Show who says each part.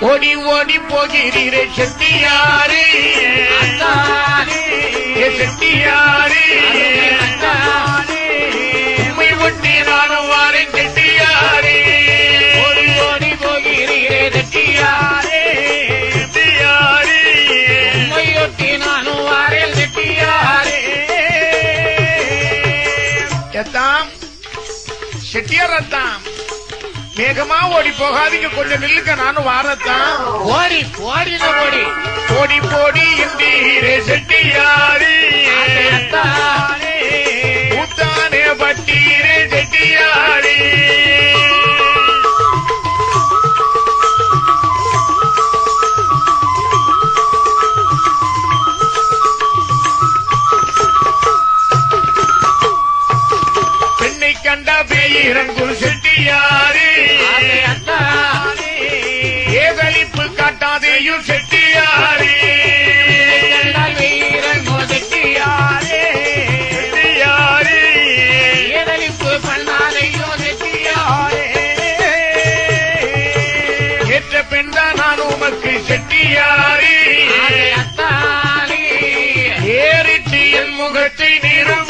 Speaker 1: ஓடி ஓடி போகிறீரே செட்டியாரே.
Speaker 2: அத்தானே,
Speaker 1: ஏ செட்டியாரே. ஒட்டி நானும் வாரேன் செட்டியாரே.
Speaker 2: ஓடி ஓடி போகிறீரே செட்டியாரே.
Speaker 1: செட்டியாரே.
Speaker 2: ஒட்டி நானும் வாரேன் செட்டியாரே.
Speaker 1: எத்தாம்? செட்டியார் அத்தாம். வேகமா ஓடி போகாதீங்க. கொஞ்சம் நில்லுங்க நானும் வாரத்தான்.
Speaker 2: ஓடி ஓடின ஓடி.
Speaker 1: ஓடி போடி இந்தீரே செட்டியாரே ஊத்தானே பட்டீரே செட்டியாரே பெண்ணை கண்ட பேயிரங்குள் செட்டியாரே செட்டியும் செட்டியாரே.
Speaker 2: செட்டியாரி.
Speaker 1: ஏறிச்சு
Speaker 2: என் முகத்தை நீரும்